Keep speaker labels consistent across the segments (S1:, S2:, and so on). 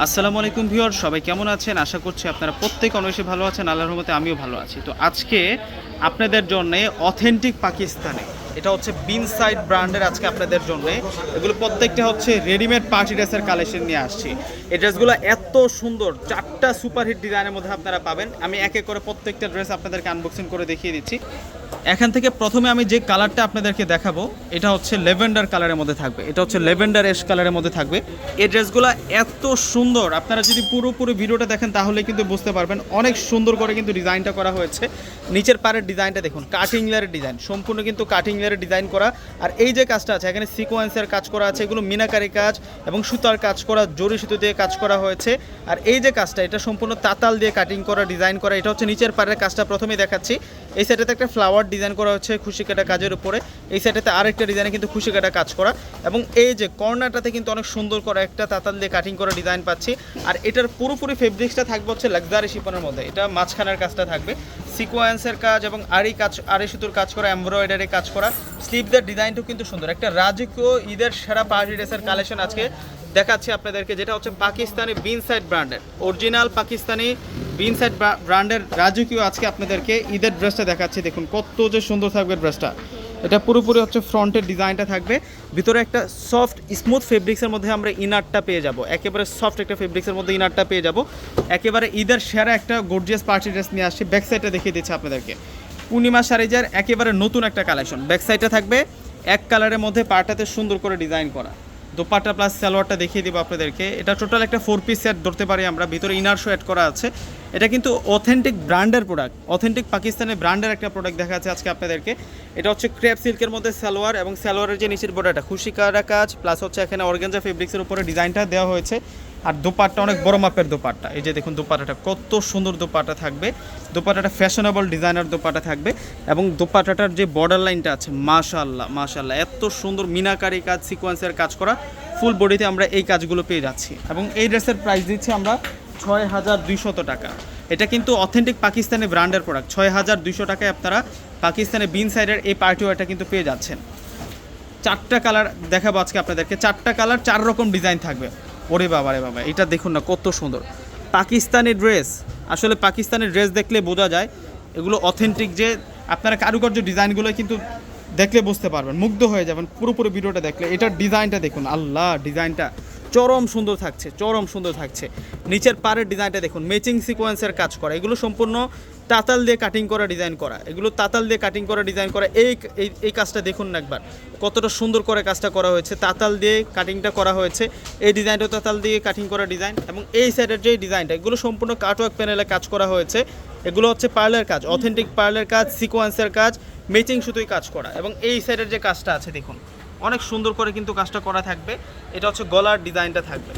S1: আসসালামু আলাইকুম ভিউয়ার সবাই কেমন আছেন? আশা করছি আপনারা প্রত্যেক অনেকে ভালো আছেন, আল্লাহর রহমতে আমিও ভালো আছি। তো আজকে আপনাদের জন্য অথেন্টিক পাকিস্তানে, এটা হচ্ছে বিন সাইড ব্র্যান্ডের আজকে আপনাদের জন্য। এগুলো প্রত্যেকটা হচ্ছে রেডিমেড পার্টি ড্রেসের কালেকশন নিয়ে আসছি। এই ড্রেসগুলো এত সুন্দর, চারটা সুপারহিট ডিজাইনের মধ্যে আপনারা পাবেন। আমি এক এক করে প্রত্যেকটা ড্রেস আপনাদেরকে আনবক্সিং করে দেখিয়ে দিচ্ছি। এখান থেকে প্রথমে আমি যে কালারটা আপনাদেরকে দেখাবো, এটা হচ্ছে লেভেন্ডার কালারের মধ্যে থাকবে। এটা হচ্ছে লেভেন্ডার এস কালারের মধ্যে থাকবে। এই ড্রেসগুলো এত সুন্দর, আপনারা যদি পুরোপুরি ভিডিওটা দেখেন তাহলে কিন্তু বুঝতে পারবেন অনেক সুন্দর করে কিন্তু ডিজাইনটা করা হয়েছে। নিচের পাড়ের ডিজাইনটা দেখুন কাটিং লেয়ারের ডিজাইন, সম্পূর্ণ কিন্তু কাটিং লেয়ারের ডিজাইন করা। আর এই যে কাজটা আছে, এখানে সিকোয়েন্সের কাজ করা আছে, এগুলো মিনাকারি কাজ এবং সুতার কাজ করা জরি সুতো দিয়ে কাজ করা হয়েছে। আর এই যে কাজটা, এটা সম্পূর্ণ তাতাল দিয়ে কাটিং করা ডিজাইন করা, এটা হচ্ছে নিচের পাড়ের কাজটা প্রথমেই দেখাচ্ছি। এই সাইডেতে একটা ফ্লাওয়ার ডিজাইন করা হচ্ছে খুশি কাটা কাজের উপরে। এই সাইডেতে আরেকটা ডিজাইনে কিন্তু খুশি কাটা কাজ করা। এবং এই যে কর্নারটাতে কিন্তু অনেক সুন্দর করা একটা তাতাল দিয়ে কাটিং করা ডিজাইন পাচ্ছি। আর এটার পুরোপুরি ফেব্রিক্সটা থাকবে হচ্ছে লাক্সারি শিপনের মধ্যে, এটা মাঝখানের কাজটা থাকবে। সিকোয়েন্সের কাজ এবং আড়ি কাজ আড়ি সুতোর কাজ করা, এমব্রয়ডারি কাজ করা। স্লিপদের ডিজাইনটাও কিন্তু সুন্দর। একটা রাজকীয় ঈদের সেরা পার্টি ড্রেসের কালেকশন আজকে দেখাচ্ছি আপনাদেরকে, যেটা হচ্ছে পাকিস্তানি বিনসাইড ব্র্যান্ডের। অরিজিনাল পাকিস্তানি বিনসাইড ব্র্যান্ডের রাজকীয় আজকে আপনাদেরকে ঈদের ড্রেসটা দেখাচ্ছি। দেখুন কত যে সুন্দর থাকবে ড্রেসটা। এটা পুরোপুরি হচ্ছে ফ্রন্টের ডিজাইনটা থাকবে। ভিতরে একটা সফট স্মুথ ফেব্রিক্সের মধ্যে আমরা ইনারটা পেয়ে যাব। একেবারে সফট একটা ফেব্রিক্সের মধ্যে ইনারটা পেয়ে যাব। একেবারে ঈদের সেরা একটা গর্জিয়াস পার্টি ড্রেস নিয়ে আসছি। ব্যাক সাইডটা দেখিয়ে দিচ্ছি আপনাদেরকে। পূর্ণিমা সারিজার একেবারে নতুন একটা কালেকশন ব্যাক সাইডটা থাকবে। এক কালারের মধ্যে পাটাতে সুন্দর করে ডিজাইন করা। দোপাট্টা প্লাস সালোয়ারটা দেখিয়ে দিব আপনাদেরকে। এটা টোটাল একটা ফোর পিস সেট ধরতে পারি আমরা। ভিতরে ইনারশো অ্যাড করা আছে। এটা কিন্তু অথেন্টিক ব্র্যান্ডের প্রোডাক্ট অথেন্টিক পাকিস্তানের ব্র্যান্ডের একটা প্রোডাক্ট দেখা যাচ্ছে আজকে আপনাদেরকে। এটা হচ্ছে ক্রেপ সিল্কের মধ্যে সালোয়ার এবং সালোয়ারের যে নিচের বর্ডারটা খুশি কারা কাজ প্লাস হচ্ছে এখানে অর্গেঞ্জা ফেব্রিক্সের উপরে ডিজাইনটা দেওয়া হয়েছে। আর দোপাট্টা অনেক বড় মাপের দোপাট্টা। এই যে দেখুন দোপাট্টাটা, কত সুন্দর দোপাট্টা থাকবে। দোপাট্টাটা ফ্যাশনেবল ডিজাইনার দোপাট্টা থাকবে এবং দোপাট্টাটার যে বর্ডার লাইনটা আছে মাশাল্লাহ মাশাল্লাহ এত সুন্দর মিনাকারি কাজ সিকোয়েন্সের কাজ করা ফুল বডিতে আমরা এই কাজগুলো পেয়ে যাচ্ছি। এবং এই ড্রেসের প্রাইস দিচ্ছি আমরা ছয় হাজার দুইশত টাকা। এটা কিন্তু অথেন্টিক পাকিস্তানি ব্র্যান্ডের প্রোডাক্ট ছয় হাজার দুইশো টাকায় আপনারা পাকিস্তানের বিন সাইডের এই পার্টি ওয়ারটা কিন্তু পেয়ে যাচ্ছেন। চারটা কালার দেখাবো আজকে আপনাদেরকে। চারটা কালার চার রকম ডিজাইন থাকবে। ওরে বাবা রে বাবা, এটা দেখুন না, কত সুন্দর। পাকিস্তানি ড্রেস আসলে পাকিস্তানি ড্রেস দেখলে বোঝা যায়, এগুলো অথেন্টিক যে, আপনারা কারুকার্য ডিজাইনগুলো কিন্তু দেখলে বুঝতে পারবেন, মুগ্ধ হয়ে যাবেন, পুরোপুরি ভিডিওটা দেখলে। এটার ডিজাইনটা দেখুন, আল্লাহ, ডিজাইনটা। চরম সুন্দর থাকছে, চরম সুন্দর থাকছে। নিচের পাড়ের ডিজাইনটা দেখুন ম্যাচিং সিকোয়েন্সের কাজ করা। এগুলো সম্পূর্ণ তাতাল দিয়ে কাটিং করা ডিজাইন করা। এগুলো তাতাল দিয়ে কাটিং করা ডিজাইন করা। এই এই- কাজটা দেখুন না একবার। কতটা সুন্দর করে কাজটা করা হয়েছে। তাতাল দিয়ে কাটিংটা করা হয়েছে। এই ডিজাইনটা তাতাল দিয়ে কাটিং করা ডিজাইন এবং এই সাইডের যে ডিজাইনটা এগুলো সম্পূর্ণ কাটওয়ার্ক প্যানেলে কাজ করা হয়েছে। এগুলো হচ্ছে পার্লের কাজ অথেন্টিক পার্লের কাজ সিকোয়েন্সের কাজ ম্যাচিং সুতোই কাজ করা। এবং এই সাইডের যে কাজটা আছে, দেখুন। অনেক সুন্দর করে কিন্তু কাজটা করা থাকবে। এটা হচ্ছে গলার ডিজাইনটা থাকবে।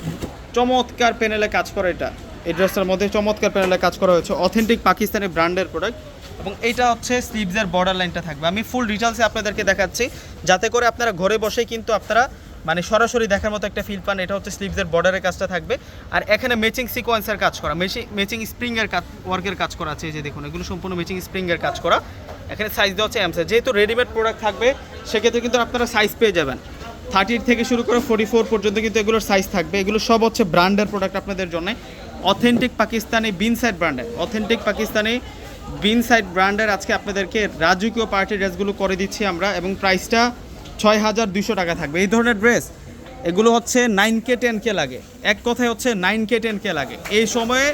S1: চমৎকার প্যানেলে কাজ করে এটা। এই ড্রেসটার মধ্যে চমৎকার প্যানেলে কাজ করা হয়েছে। অথেন্টিক পাকিস্তানি ব্র্যান্ডের প্রোডাক্ট এবং এইটা হচ্ছে স্লিভসের বর্ডার লাইনটা থাকবে। আমি ফুল ডিটেলসে আপনাদেরকে দেখাচ্ছি। যাতে করে আপনারা ঘরে বসেই কিন্তু আপনারা মানে সরাসরি দেখার মতো একটা ফিল পান, এটা হচ্ছে স্লিভসের বর্ডারের কাজটা থাকবে। আর এখানে ম্যাচিং সিকোয়েন্সের কাজ করা ম্যাচিং স্প্রিংয়ের কাজ ওয়ার্কের কাজ করা আছে যে দেখুন, এগুলো সম্পূর্ণ ম্যাচিং স্প্রিংয়ের কাজ করা। এখানে সাইজ দেওয়া হচ্ছে এমসে যেহেতু রেডিমেড প্রোডাক্ট থাকবে, সেক্ষেত্রে কিন্তু আপনারা সাইজ পেয়ে যাবেন। থার্টির থেকে শুরু করে ফোর্টি ফোর পর্যন্ত কিন্তু এগুলোর সাইজ থাকবে। এগুলো সব হচ্ছে ব্র্যান্ডের প্রোডাক্ট আপনাদের জন্য। অথেন্টিক পাকিস্তানি বিন সাইড ব্র্যান্ডের অথেন্টিক পাকিস্তানি বিন সাইড ব্র্যান্ডের আজকে আপনাদেরকে রাজকীয় পার্টি ড্রেসগুলো করে দিচ্ছি আমরা, এবং প্রাইসটা ছয় হাজার দুশো টাকা থাকবে। এই ধরনের ড্রেস এগুলো হচ্ছে নাইন কে টেন কে লাগে। এক কথায় হচ্ছে নাইন কে টেন কে লাগে। এই সময়ে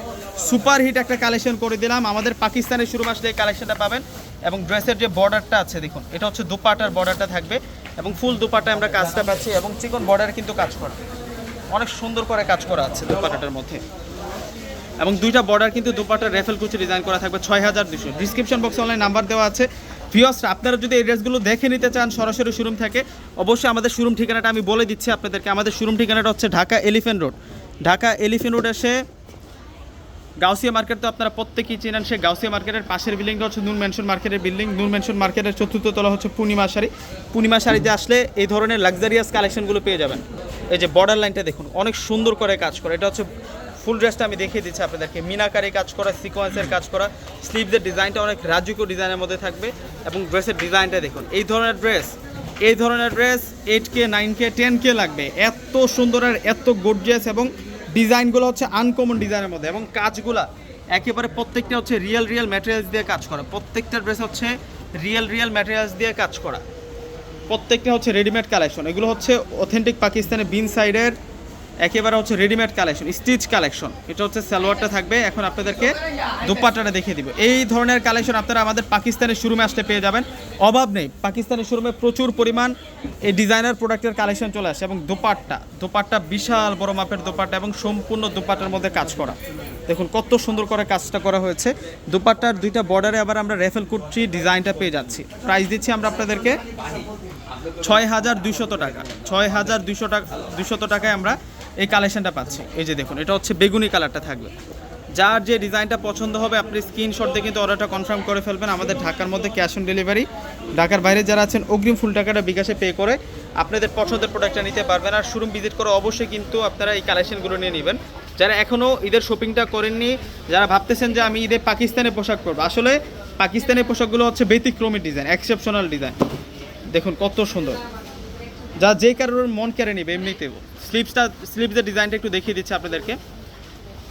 S1: সুপার হিট একটা কালেকশন করে দিলাম। আমাদের পাকিস্তানের শুরু মাসে এই কালেকশনটা পাবেন এবং ড্রেসের যে বর্ডারটা আছে, দেখুন, এটা হচ্ছে দুপাটার বর্ডারটা থাকবে এবং ফুল দুপাটা আমরা কাজটা পাচ্ছি এবং চিকন বর্ডার কিন্তু কাজ করা। অনেক সুন্দর করে কাজ করা আছে দুপাটাটার মধ্যে। এবং দুইটা বর্ডার কিন্তু দুপাটার রেফেল কুচি ডিজাইন করা থাকবে ছয় হাজার দুশো ডিসক্রিপশন বক্সে অনলাইন নাম্বার দেওয়া আছে। ভিওসরা আপনারা যদি এই ড্রেসগুলো দেখে নিতে চান, সরাসরি শোরুম থেকে, অবশ্যই আমাদের শোরুম ঠিকানাটা আমি বলে দিচ্ছি আপনাদেরকে। আমাদের শোরুম ঠিকানাটা হচ্ছে Dhaka elephant road Dhaka elephant road এসে গাউসিয়া মার্কেট তো আপনারা প্রত্যেকেই চেনেন, সেই গাউসিয়া মার্কেটের পাশের বিল্ডিংটা হচ্ছে নুন মেনশন মার্কেটের বিল্ডিং। নুন মেনশন মার্কেটের চতুর্থ তলা হচ্ছে পূর্ণিমা শাড়ি। পূর্ণিমা শাড়িতে আসলে এই ধরনের লাক্সারিয়াস কালেকশনগুলো পেয়ে যাবেন। এই যে বর্ডার লাইনটা দেখুন, অনেক সুন্দর করে কাজ করে। এটা হচ্ছে ফুল ড্রেসটা আমি দেখিয়ে দিচ্ছি আপনাদেরকে। মিনাকারি কাজ করা সিকোয়েন্সের কাজ করা। স্লিভদের ডিজাইনটা অনেক রাজকীয় ডিজাইনের মধ্যে থাকবে এবং ড্রেসের ডিজাইনটা দেখুন। এই ধরনের ড্রেস এই ধরনের dress eight K nine K ten K লাগবে। এত সুন্দর আর এত গর্জিয়াস এবং ডিজাইনগুলো হচ্ছে আনকমন ডিজাইনের মধ্যে এবং কাজগুলা একেবারে প্রত্যেকটা হচ্ছে রিয়েল রিয়েল ম্যাটেরিয়ালস দিয়ে কাজ করা। প্রত্যেকটা ড্রেস হচ্ছে রিয়েল রিয়েল ম্যাটেরিয়ালস দিয়ে কাজ করা। প্রত্যেকটা হচ্ছে রেডিমেড কালেকশন এগুলো হচ্ছে অথেন্টিক পাকিস্তানের বিন সাইডের একেবারে হচ্ছে রেডিমেড কালেকশন স্টিচ কালেকশন এটা হচ্ছে সালোয়ারটা থাকবে। এখন আপনাদেরকে দুপাট্টাটা দেখিয়ে দিব। এই ধরনের কালেকশন আপনারা আমাদের পাকিস্তানের শোরুমে আসলে পেয়ে যাবেন। অভাব নেই, পাকিস্তানের শোরুমে প্রচুর পরিমাণ এই ডিজাইনার প্রোডাক্টের কালেকশন চলে আসে এবং দোপাট্টা দোপাট্টা বিশাল বড় মাপের দোপাট্টা এবং সম্পূর্ণ দোপাট্টার মধ্যে কাজ করা। দেখুন কত সুন্দর করে কাজটা করা হয়েছে। দোপাট্টার দুইটা বর্ডারে আবার আমরা রেফেল কুর্চি ডিজাইনটা পেয়ে যাচ্ছি। প্রাইস দিচ্ছি আমরা আপনাদেরকে ছয় হাজার দুইশত টাকা। ছয় হাজার দুইশো টাকা, দুইশত টাকায় আমরা এই কালেকশনটা পাচ্ছি। এই যে দেখুন, এটা হচ্ছে বেগুনি কালারটা থাকবে। যার যে ডিজাইনটা পছন্দ হবে, আপনি স্ক্রিনশট দিয়ে কিন্তু অর্ডারটা কনফার্ম করে ফেলবেন। আমাদের ঢাকার মধ্যে ক্যাশ অন ডেলিভারি ঢাকার বাইরে যারা আছেন, অগ্রিম ফুল টাকাটা বিকাশে পে করে আপনাদের পছন্দের প্রোডাক্টটা নিতে পারবেন। আর শোরুম ভিজিট করে অবশ্যই কিন্তু আপনারা এই কালেকশনগুলো নিয়ে নেবেন। যারা এখনও ঈদের শপিংটা করেননি, যারা ভাবতেছেন যে আমি ঈদে পাকিস্তানের পোশাক পরবো, আসলে পাকিস্তানের পোশাকগুলো হচ্ছে ব্যতিক্রমী ডিজাইন এক্সেপশনাল ডিজাইন। দেখুন কত সুন্দর। যা যে কারোর মন কেড়ে নেবে, এমনিতেও। স্লিপসটা, স্লিপসের ডিজাইনটা একটু দেখিয়ে দিচ্ছি আপনাদেরকে।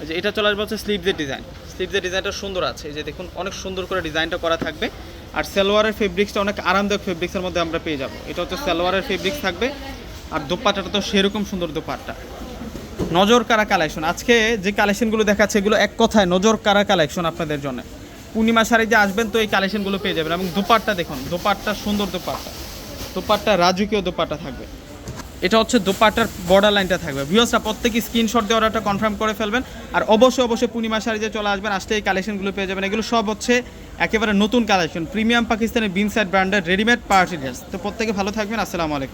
S1: যে এটা চলে আসবে হচ্ছে স্লিপসের ডিজাইন। স্লিপসের ডিজাইনটা সুন্দর আছে। যে দেখুন, অনেক সুন্দর করে ডিজাইনটা করা থাকবে। আর সালোয়ারের ফেব্রিক্সটা অনেক আরামদায়ক ফেব্রিক্সের মধ্যে আমরা পেয়ে যাব। এটা হচ্ছে সালোয়ারের ফেব্রিক্স থাকবে। আর দোপাট্টাটা তো সেরকম সুন্দর দোপাট্টা। নজর কারা কালেকশন? আজকে যে কালেকশনগুলো দেখাচ্ছে, এগুলো এক কথায় নজর কারা কালেকশন আপনাদের জন্য? পূর্ণিমা শাড়িতে আসবেন, তো এই কালেকশনগুলো পেয়ে যাবেন। এবং দোপাট্টা দেখুন, দোপাট্টা সুন্দর দোপাট্টা। দোপাট্টা রাজকীয় দোপাট্টা থাকবে। এটা হচ্ছে দোপাটার বর্ডার লাইনটা থাকবে। ভিউসরা প্রত্যেকে স্ক্রিনশট দিয়ে অর্ডারটা কনফার্ম করে ফেলবেন। আর অবশ্যই অবশ্যই পূর্ণিমা সারি যে চলে আসবেন। আসতে এই কালেকশনগুলো পেয়ে যাবেন। এগুলো সব হচ্ছে একেবারে নতুন কালেকশন প্রিমিয়াম পাকিস্তানের বিনসাইড ব্র্যান্ডের রেডিমেড পার্টি ড্রেস তো প্রত্যেকে ভালো থাকবেন। আসসালামু আলাইকুম।